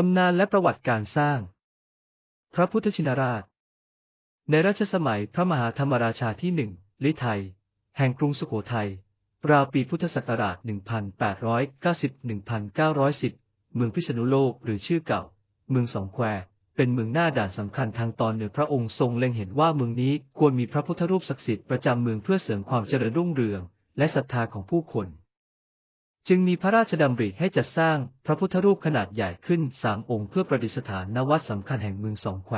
ตำนานและประวัติการสร้าง พระพุทธชินราช ในรัชสมัยพระมหาธรรมราชาที่หนึ่งลิไทย แห่งกรุงสุโขทัย ราวปีพุทธศักราช 1890-1910 เมืองพิษณุโลกหรือชื่อเก่า เมืองสองแคว เป็นเมืองหน้าด่านสำคัญทางตอนเหนือพระองค์ทรงเล็งเห็นว่าเมืองนี้ควรมีพระพุทธรูปศักดิ์สิทธิ์ประจำเมืองเพื่อเสริมความเจริญรุ่งเรือง และศรัทธาของผู้คน จึงมีพระราชดำริให้จัดสร้างพระพุทธรูปขนาดใหญ่ขึ้นสามองค์เพื่อประดิษฐานณวัดสำคัญแห่งเมืองสองแคว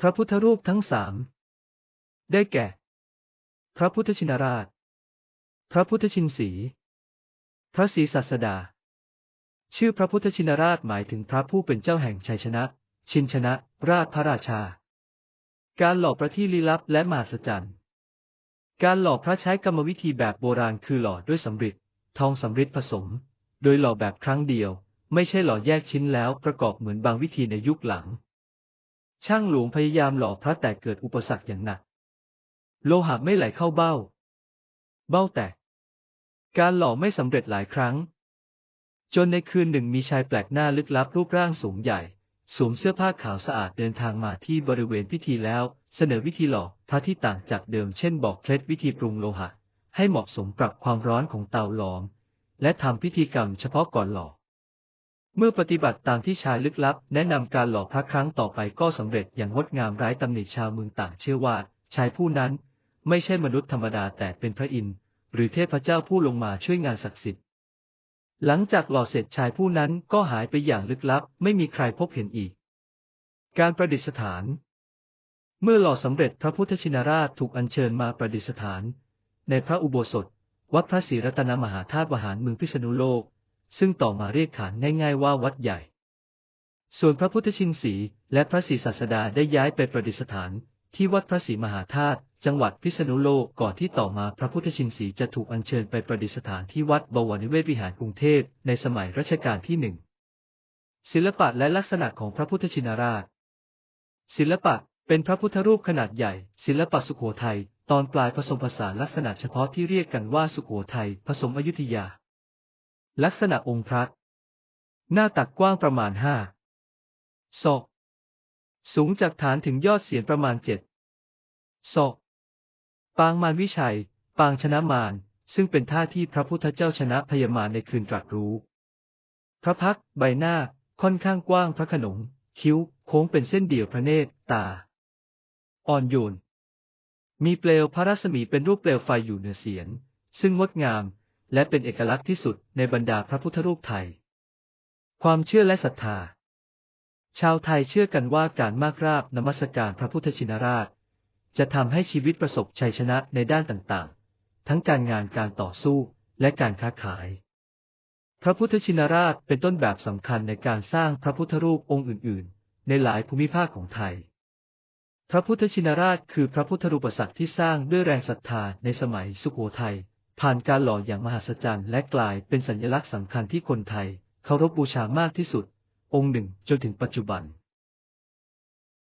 พระพุทธรูปทั้งสามได้แก่ พระพุทธชินราช พระพุทธชินสี พระศรีศาสดา ชื่อพระพุทธชินราชหมายถึงพระผู้เป็นเจ้าแห่งชัยชนะ ชินชนะ ราชพระราชา การหล่อพระที่ลี้ลับและมหัศจรรย์ การหล่อพระใช้กรรมวิธีแบบโบราณคือหล่อด้วยสำริด ทองสำริดผสม โดยหล่อแบบครั้งเดียว ไม่ใช่หล่อแยกชิ้นแล้วประกอบเหมือนบางวิธีในยุคหลัง ช่างหลวงพยายามหล่อพระแต่เกิดอุปสรรคอย่างหนัก โลหะไม่ไหลเข้าเบ้า เบ้าแตก การหล่อไม่สำเร็จหลายครั้ง จนในคืนหนึ่งมีชายแปลกหน้าลึกลับรูปร่างสูงใหญ่สวมเสื้อผ้าขาวสะอาดเดินทางมาที่บริเวณพิธีแล้ว เสนอวิธีหล่อพระที่ต่างจากเดิมเช่นบอกเคล็ดวิธีปรุงโลหะ ให้เหมาะสมปรับความร้อนของเตาหลอม และทำพิธีกรรมเฉพาะก่อนหล่อ เมื่อปฏิบัติตามที่ชายลึกลับ แนะนำการหล่อพระครั้งต่อไปก็สำเร็จอย่างงดงามไร้ตำหนิชาวเมืองต่างเชื่อว่า ชายผู้นั้นไม่ใช่มนุษย์ธรรมดาแต่เป็นพระอินทร์หรือเทพเจ้าผู้ลงมาช่วยงานศักดิ์สิทธิ์ หลังจากหล่อเสร็จชายผู้นั้นก็หายไปอย่างลึกลับ ไม่มีใครพบเห็นอีก การประดิษฐาน เมื่อหล่อสำเร็จพระพุทธชินราชถูกอัญเชิญมาประดิษฐาน ในพระอุโบสถ วัดพระศรีรัตนมหาธาตุวหารเมืองพิษณุโลก ซึ่งต่อมาเรียกขานง่ายๆว่าวัดใหญ่ ส่วนพระพุทธชินสีและพระศรีศาสดาได้ย้ายไปประดิษฐาน ที่วัดพระศรีมหาธาตุจังหวัดพิษณุโลกก่อนที่ต่อมาพระพุทธชินสีจะถูกอัญเชิญไปประดิษฐานที่วัดบวรนิเวศวิหารกรุงเทพในสมัยรัชกาลที่หนึ่งศิลปะและลักษณะของพระพุทธชินราช ศิลปะเป็นพระพุทธรูปขนาดใหญ่ ศิลปะสุโขทัย ตอนปลายผสมผสานลักษณะเฉพาะที่เรียกกันว่าสุโขทัยผสมอยุธยา ลักษณะองค์พระหน้าตักกว้างประมาณห้าศอก สูงจากฐานถึงยอดเสียนประมาณเจ็ดศอก ปางมารวิชัย ปางชนะมาร ซึ่งเป็นท่าที่พระพุทธเจ้าชนะพยามารในคืนตรัสรู้ พระพักใบหน้าค่อนข้างกว้างพระขนง คิ้ว โค้งเป็นเส้นเดี่ยวพระเนตร ตา อ่อนโยน มีเปลวพระรัศมีเป็นรูปเปลวไฟอยู่เหนือเสียน ซึ่งงดงาม และเป็นเอกลักษณ์ที่สุดในบรรดาพระพุทธรูปไทย ความเชื่อและศรัทธา ชาวไทยเชื่อกันว่าการมากราบนมัสการพระพุทธชินราช จะทำให้ชีวิตประสบชัยชนะในด้านต่างๆ ทั้งการงานการต่อสู้และการค้าขาย พระพุทธชินราชเป็นต้นแบบสำคัญในการสร้างพระพุทธรูปองค์อื่น ๆ ในหลายภูมิภาคของไทย ระพุทธชินราชคือพระพุทธรูปศักดิ์ที่สร้างด้วยแรงศรัทธาในสมัยสุโขทัยผ่านการหล่ออย่างมหัศจรรย์และกลายเป็นสัญลักษณ์สำคัญที่คนไทยเคารพบูชามากที่สุด องค์หนึ่งจนถึงปัจจุบัน